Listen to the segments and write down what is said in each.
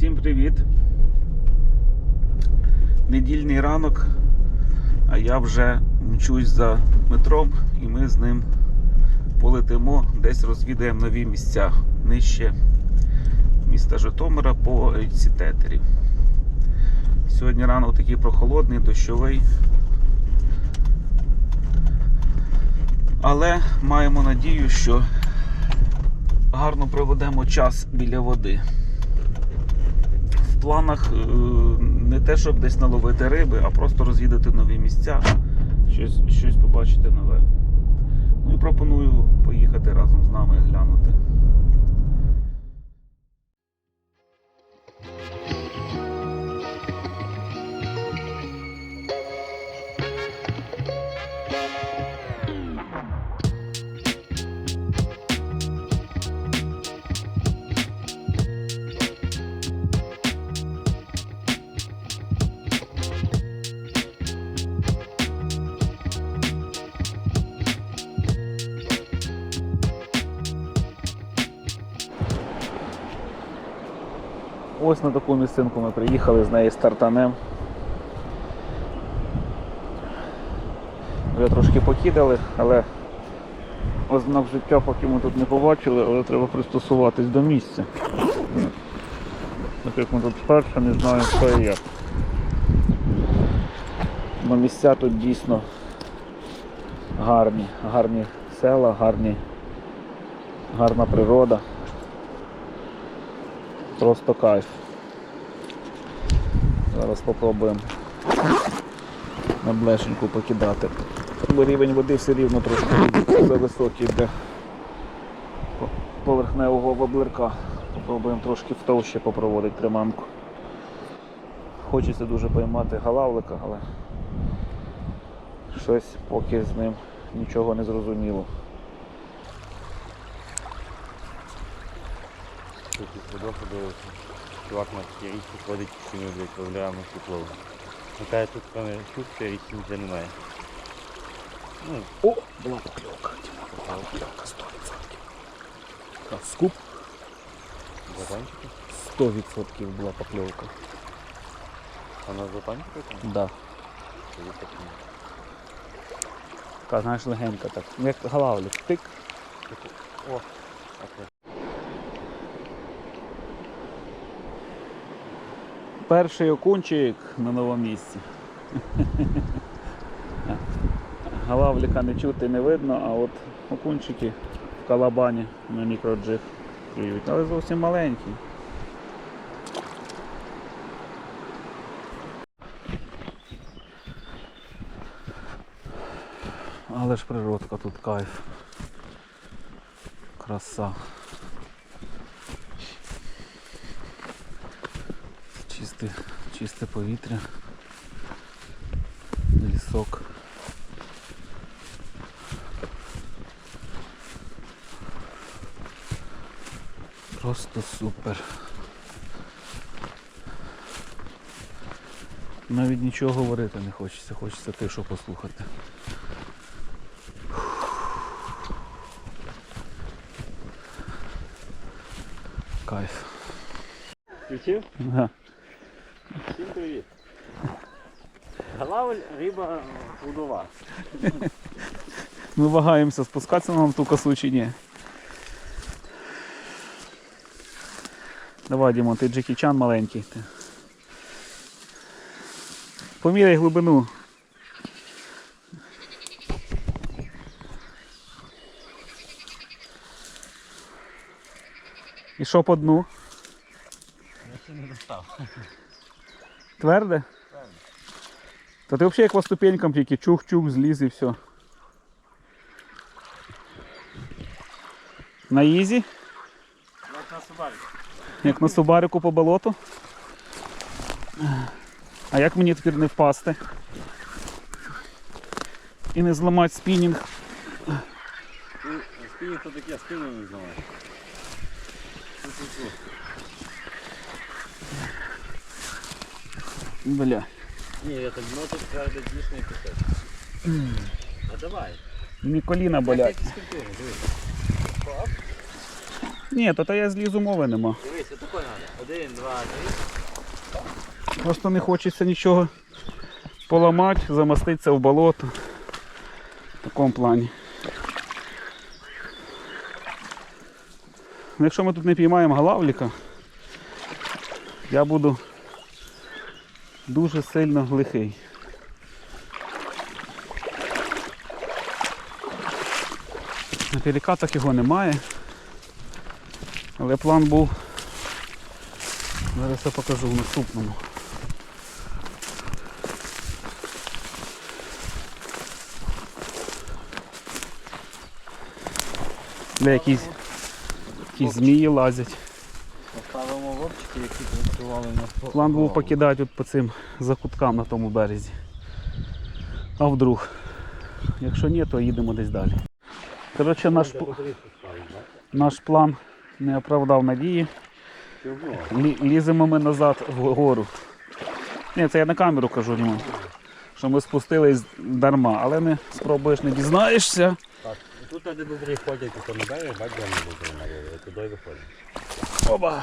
Всім привіт! Недільний ранок, а я вже мчусь за Дмитром і ми з ним полетимо, десь розвідаємо нові місця нижче міста Житомира по річці Тетері. Сьогодні ранок такий прохолодний, дощовий. Але маємо надію, що гарно проведемо час біля води. В планах е, не те, щоб десь наловити риби, а просто розвідати нові місця, щось, щось побачити нове. Ну і пропоную поїхати разом з нами глянути. Ось на таку місцинку ми приїхали, з неї стартанем. Вже трошки покидали, але ознак життя поки ми тут не побачили, але треба пристосуватись до місця. Так як ми тут вперше не знаємо, що і як. Бо місця тут дійсно гарні, гарні села, гарні, гарна природа. Просто кайф. Зараз спробуємо на блешеньку покидати. Бо рівень води все рівно трошки зависокий для по- поверхневого воблерка. Попробуємо трошки втовще попроводити приманку. Хочеться дуже поймати галавлика, але щось поки з ним нічого не зрозуміло. Тут із водою подивився. Чувак на такій річці ходить, і ми, блядь, ловляємо тепло. Ну каже, тут кроме щуки річці нічого немає. Ну, О, була покльовка, Діма, була покльовка 100%. Так, Скуп затончики. 100% була покльовка. Вона затончика там? Да. Тоді так ні. Така, знаєш, легенька так. Ну, Як галавлик. Тик. О, окей. Перший окунчик на новому місці. Галавліка не чути, не видно, а от окунчики в калабані на мікроджиг клюють, але зовсім маленькі. Але ж природка тут кайф. Краса. Чисте, чисте повітря. Лісок. Просто супер. Навіть нічого говорити не хочеться, хочеться тишу послухати. Кайф. Включив? Ага. Всім привіт. Галавль риба плодова. Ми вагаємося, спускатися нам в ту косу чи ні. Давай, Дімон, ти Джекі Чан маленький. Ти. Поміряй глибину. І що по дну? Я ще не достав. Тверде? Та ти взагалі як по ступенькам тільки чух-чух, зліз і все. На ізі? Як на собаці. Як на субарику по болоту. А як мені тепер не впасти? І не зламати спінінг. Спині то таке, спину не знаю. Бля. Ні, я так дно тут тверде дійсний пісок. А давай. Мені коліна болять. фізкультура, дивись. Хоп. Ні, то, то я злізу мови нема. Дивись, отако треба. Один, два, три. Просто не хочеться нічого поламати, замоститися в болото. В такому плані. Ну, Якщо ми тут не піймаємо галавліка, я буду дуже сильно лихий. На пелікатах його немає. Але план був. Зараз я покажу в наступному. Де якісь, якісь змії лазять. Які працювали на План був покидати от по цим закуткам на тому березі. А вдруг? Якщо ні, то їдемо десь далі. Коротше, наш, наш план не оправдав надії. Ліземо ми назад вгору. Ні, це я на камеру кажу йому. Що ми спустились дарма, але не спробуєш, не дізнаєшся. Так, тут де бобрі ходять, то вони бобрі туди виходять. Оба!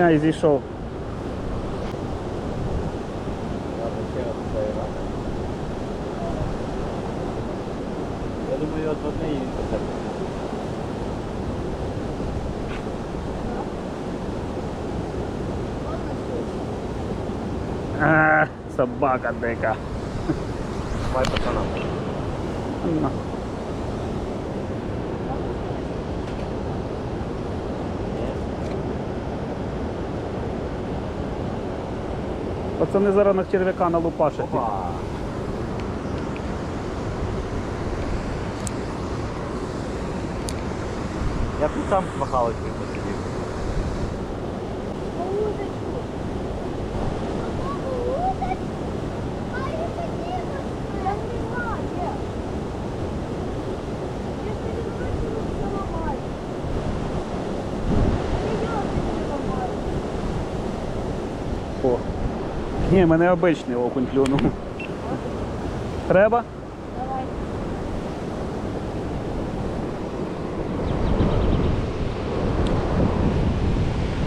Я і зійшов. Ладно, ще раз цей раз. Я думаю, от одне і він посадить. А, собака дика. Давай пацанам. Пацани зараз на черв'яка налупашать. Опа! Я тут сам з махалочкою посидів. О. Ні, мене обичний окунь клюнув. Треба? Давай.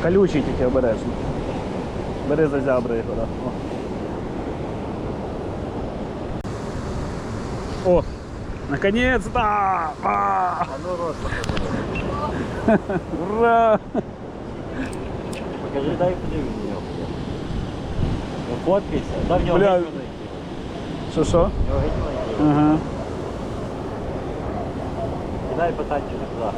Колючий тільки обережно. Бери за зябри його, да. О. О! Наконец-то! А! А покажи. Ура! Покажи, дай подивись фоткайся. Дай в нього Бля. геть маленький. Що що? В нього геть маленький. Ага. Кидай пацанчик туди.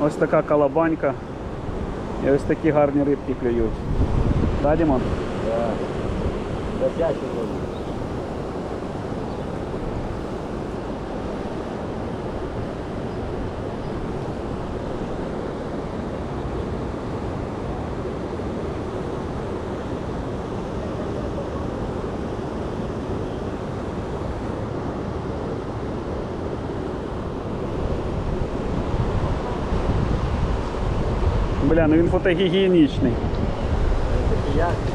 Ось така калабанька. І ось такі гарні рибки клюють. Да, Дімон? Да. Досячий зроблю. Бля, ну він фотогігієнічний. Як?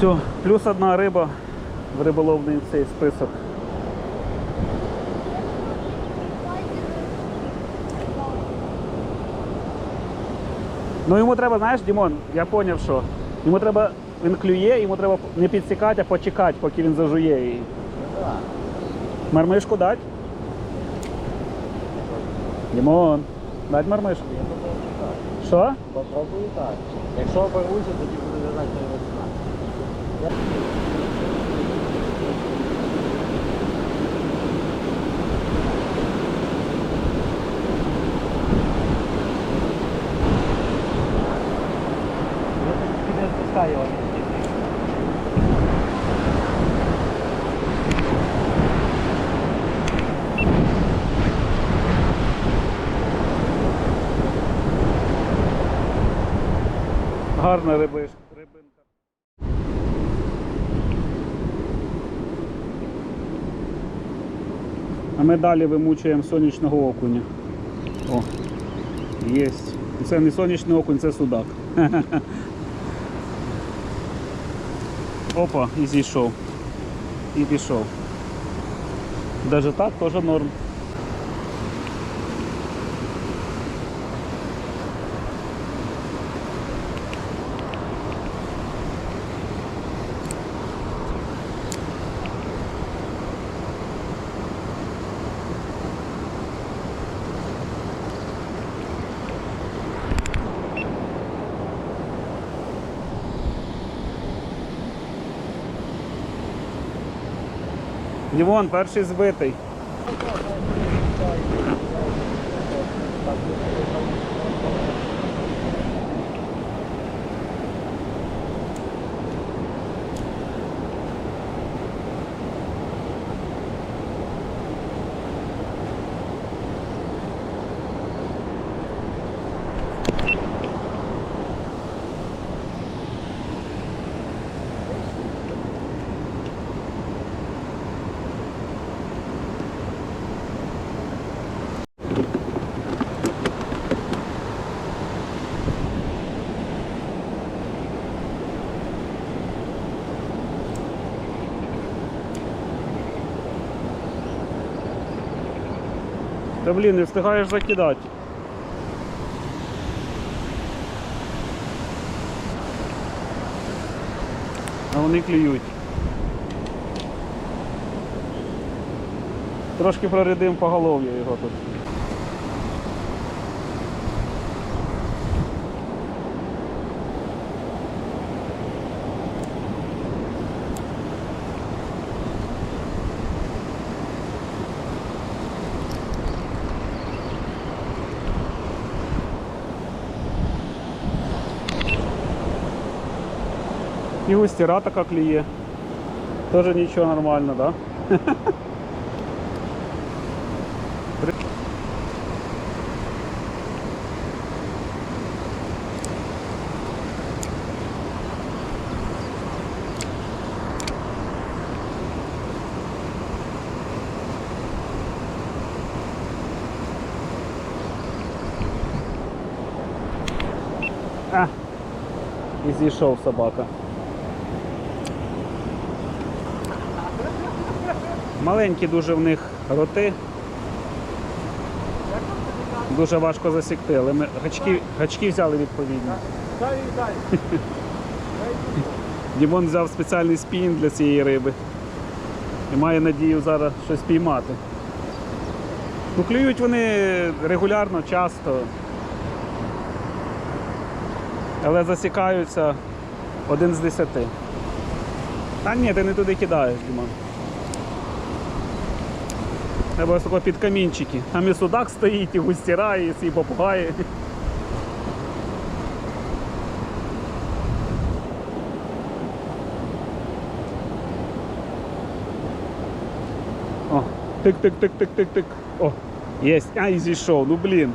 Все, плюс одна риба в риболовний цей список. Ну йому треба, знаєш, Дімон, я зрозумів, що йому треба, він клює, йому треба не підсікати, а почекати, поки він зажує її. Мармишку дать? Дімон, дать мармишку. Що? Попробую так. Якщо обервуся, тоді буде лежати на весна. Піде спускає його. Гарна рибиш, А ми далі вимучуємо сонячного окуня. О, є. Це не сонячний окунь, це судак. Опа, і зійшов. І пішов. Даже так теж норм. Дівон, перший збитий. Та блін, не встигаєш закидати. А вони клюють. Трошки прорядимо поголов'я його тут. І густіра така клює. Тоже нічого нормально, да? А, і зійшов собака. Маленькі дуже в них роти. Дуже важко засікти, але ми гачки, гачки взяли відповідно. Дімон взяв спеціальний спінінг для цієї риби. І має надію зараз щось піймати. Ну, клюють вони регулярно, часто. Але засікаються один з десяти. Та ні, ти не туди кидаєш, Дімон. Тако під камінчики. Там і судак стоїть, і густіра, і ці попугаї. О, тик-тик-тик-тик-тик-тик. О, є. А, і зійшов. Ну блін.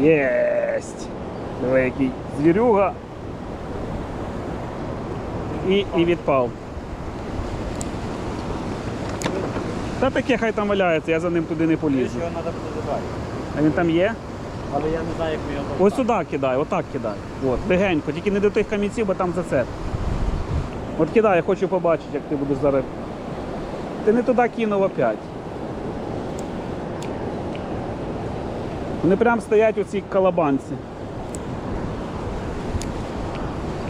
Єсть! Диви, який звірюга. І, і відпав. Та таке хай там валяється, я за ним туди не полізу. його треба буде забрати. А він там є? Але я не знаю, як ми його Ось сюди кидай, отак кидай. От, легенько, тільки не до тих камінців, бо там зацеп. От кидай, я хочу побачити, як ти будеш зараз. Ти не туди кинув опять. Вони прям стоять у цій калабанці.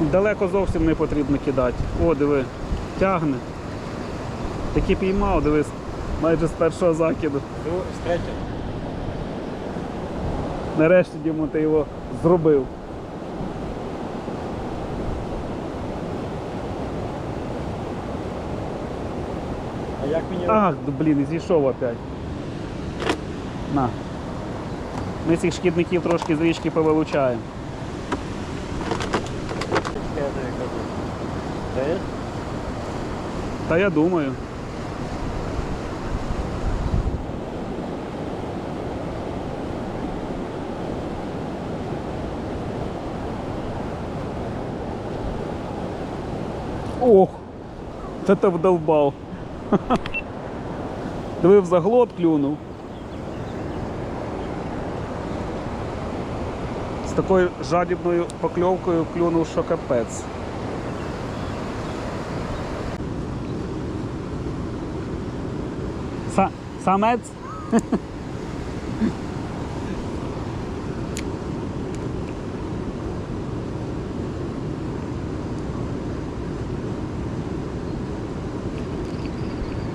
Далеко зовсім не потрібно кидати. О, диви, тягне. Таки піймав, дивись, майже з першого закиду. Ну, з третього. Нарешті Дімон, ти його зробив. А як мені Ах, блін, і зійшов опять. На. Ми цих шкідників трошки з річки повилучаємо. Та я думаю. Ох, це. Диви в заглот клюнув. Такою жадібною покльовкою клюнув, що капець. Са- самець?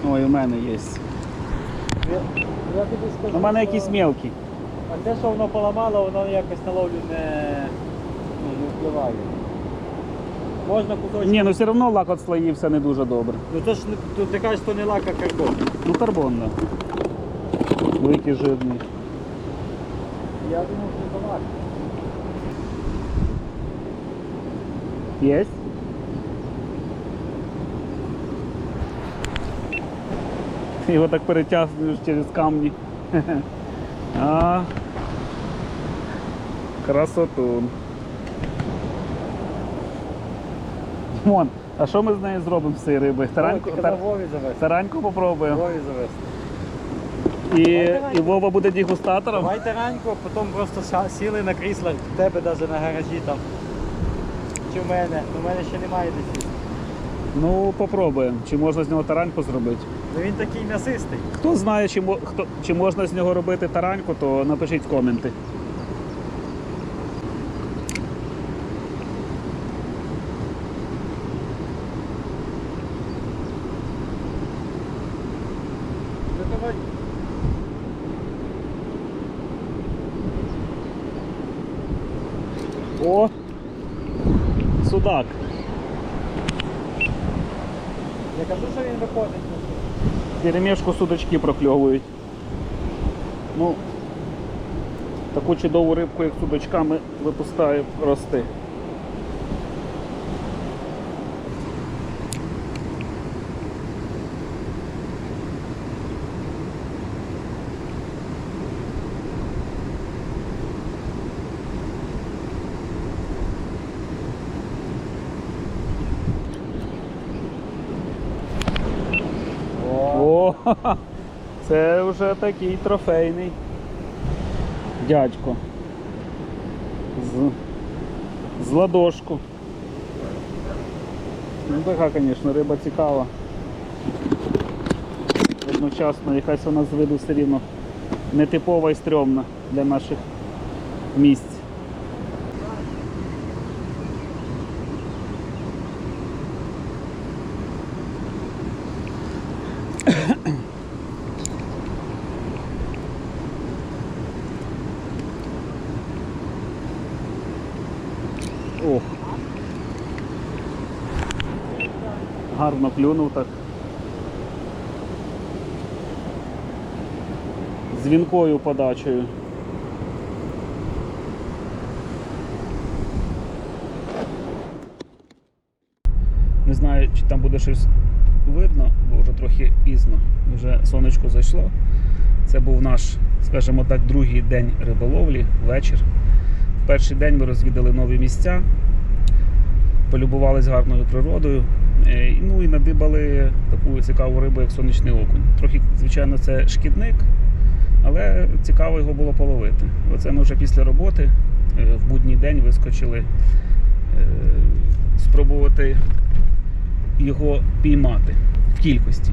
Ой, у мене є. У мене якісь мелкі. А те, що воно поламало, воно якось на ловлю не, ну, не впливає. Можна кусочок. Ні, ну все одно лак отслоївся не дуже добре. Ну то ж тут ти кажеш, що не лак, а карбон. Ну карбон, да. Великий жирний. Я думав, що це лак. Ти його так перетягнеш через камні. А, красотун. Димон, а що ми з нею зробимо з цієї риби? Тараньку, Тільки тар... Вові завести. тараньку попробуємо. Вові завести. І, і Вова буде дегустатором. Давайте раньку, а потім просто сіли на кріслах, в тебе навіть на гаражі там. Чи в мене? В мене ще немає де сісти. Ну, попробуємо. Чи можна з нього тараньку зробити? Ну він такий м'ясистий. Хто знає, чи, хто, чи можна з нього робити тараньку, то напишіть коменти. О! Судак. Я кажу, що він виходить. Перемішку судочки прокльовують. Ну, таку чудову рибку, як судочками випускаємо рости. це вже такий трофейний дядько. З, з ладошку. Ну така, звісно, риба цікава. Одночасно якась вона з виду все рівно нетипова і стрьомна для наших місць. Ох. Гарно клюнув так. З вінкою подачею. Не знаю, чи там буде щось видно, бо вже трохи пізно. Вже сонечко зайшло. Це був наш, скажімо так, другий день риболовлі, вечір. В перший день ми розвідали нові місця, полюбувались гарною природою, Ну і надибали таку цікаву рибу, як сонячний окунь. Трохи, звичайно, це шкідник, але цікаво його було половити. Оце ми вже після роботи е, в будній день вискочили е, спробувати його піймати в кількості.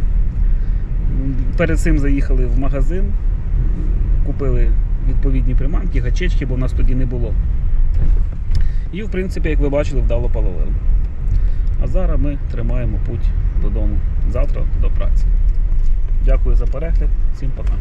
Перед цим заїхали в магазин, купили відповідні приманки, гачечки, бо в нас тоді не було. І, в принципі, як ви бачили, вдало половили. А зараз ми тримаємо путь додому. Завтра до праці. Дякую за перегляд. Всім пока.